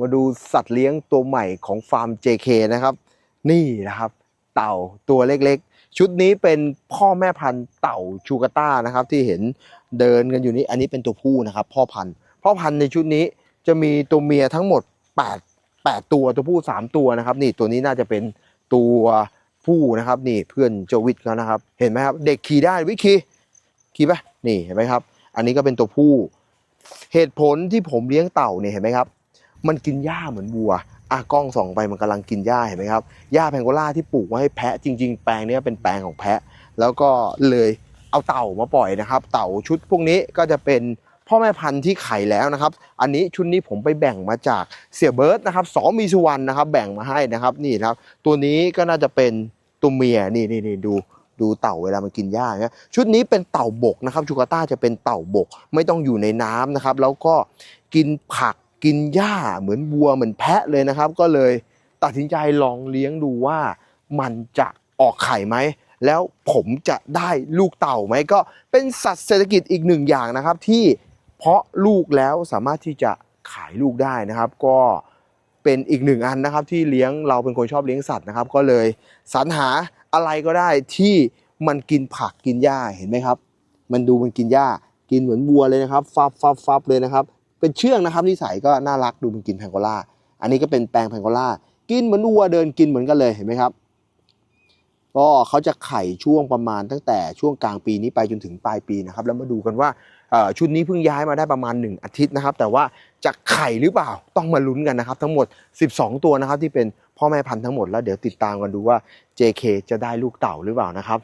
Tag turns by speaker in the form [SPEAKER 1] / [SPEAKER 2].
[SPEAKER 1] มาดูสัตว์เลี้ยงตัวใหม่ของฟาร์ม JK นะครับ นี่นะครับ เต่าตัวเล็กๆ ชุดนี้เป็นพ่อแม่พันธุ์เต่าชูกาต้านะครับ ที่เห็นเดินกันอยู่นี้อันนี้เป็นตัวผู้นะครับ พ่อพันธุ์พ่อพันธุ์ในชุดนี้จะมีตัวเมียทั้งหมด 8 8 ตัวตัวผู้ 3 ตัวนะครับ นี่ตัวนี้น่าจะเป็นตัวผู้นะครับ นี่เพื่อนโจวิทเขานะครับ เห็นไหมครับ เด็กขี่ได้วิขี่ขี่ปะนี่เห็นไหมครับ อันนี้ก็เป็นตัวผู้ เหตุผลที่ผมเลี้ยงเต่าเนี่ยเห็นไหมครับ มันกินหญ้าเหมือนวัวอะกล้องส่องไปมันกำลังกินหญ้าเห็นไหมครับหญ้าแพงโกล่าที่ปลูกไว้ให้แพะจริง ๆ แปลงนี้เป็นแปลงของแพะ แล้วก็เลยเอาเต่ามาปล่อยนะครับ เต่าชุดพวกนี้ก็จะเป็นพ่อแม่พันธุ์ที่ไข่แล้วนะครับ อันนี้ชุดนี้ผมไปแบ่งมาจากเสียเบิร์ดนะครับสอมีสุวรรณนะครับ แบ่งมาให้นะครับนี่นะครับตัวนี้ก็น่าจะเป็นตัวเมียนี่นี่นี่ดูดูเต่าเวลามันกินหญ้าเนี่ยชุดนี้เป็นเต่าบกนะครับชูกาต้าจะเป็นเต่าบก ไม่ต้องอยู่ในน้ำนะครับ แล้วก็กินผัก กินหญ้าเหมือนวัวเหมือนแพะเลยนะครับ ก็เลยตัดสินใจลองเลี้ยงดูว่ามันจะออกไข่ไหม แล้วผมจะได้ลูกเต่าไหม ก็เป็นสัตว์เศรษฐกิจอีกหนึ่งอย่างนะครับ ที่เพาะลูกแล้วสามารถที่จะขายลูกได้นะครับ ก็เป็นอีกหนึ่งอันนะครับ ที่เลี้ยงเราเป็นคนชอบเลี้ยงสัตว์นะครับ ก็เลยสรรหาอะไรก็ได้ที่มันกินผักกินหญ้าเห็นไหมครับ มันดูมันกินหญ้ากินเหมือนวัวเลยนะครับฟับฟับฟับเลยนะครับ เป็นเชื่องนะครับนิสัยก็น่ารักดูมันกินแพงโกล่าอันนี้ก็เป็นแปลงแพงโกล่ากินเหมือนวัวเดินกินเหมือนกันเลยเห็นไหมครับ ก็เขาจะไข่ช่วงประมาณตั้งแต่ช่วงกลางปีนี้ไปจนถึงปลายปีนะครับ แล้วมาดูกันว่าชุดนี้เพิ่งย้ายมาได้ประมาณ 1 อาทิตย์นะครับ แต่ว่าจะไข่หรือเปล่าต้องมาลุ้นกันนะครับ ทั้งหมด 12 ตัวนะครับ ที่เป็นพ่อแม่พันธุ์ทั้งหมดแล้วเดี๋ยวติดตามกันดูว่า JK จะได้ลูกเต่าหรือเปล่านะครับ